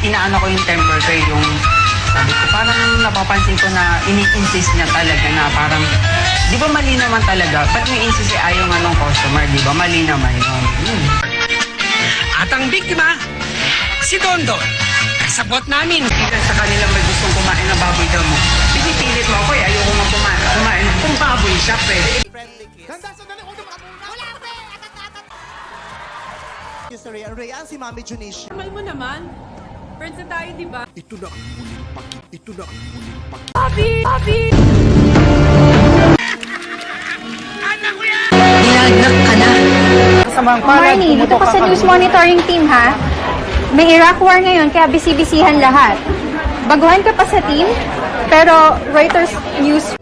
inaano ko yung temper ko eh, yung sabi ko, parang napapansin ko na ini-insist niya talaga na parang, di ba mali naman talaga? Ba't may insist eh, ayaw nga ng customer, di ba? Mali naman yun. Hmm. At ang biktima, si Dondon. Kasabot namin. Ilan sa kanila may gustong kumain ng baboy daw mo. Pinipilit mo ako eh, ayoko nga kumain. Kumain kung baboy siya, pwede. Sa Rayan. Rayan, si Mami Junicia. Mahal mo naman. Friends na tayo, di ba? Ito na ang muling paki. Ito na ang muling paki. Bobby! Bobby! Dinagnak ka na. Marnie, dito ka sa news monitoring team ha. May Iraq war ngayon kaya bisi-bisihan lahat. Baguhan ka pa sa team, pero Reuters News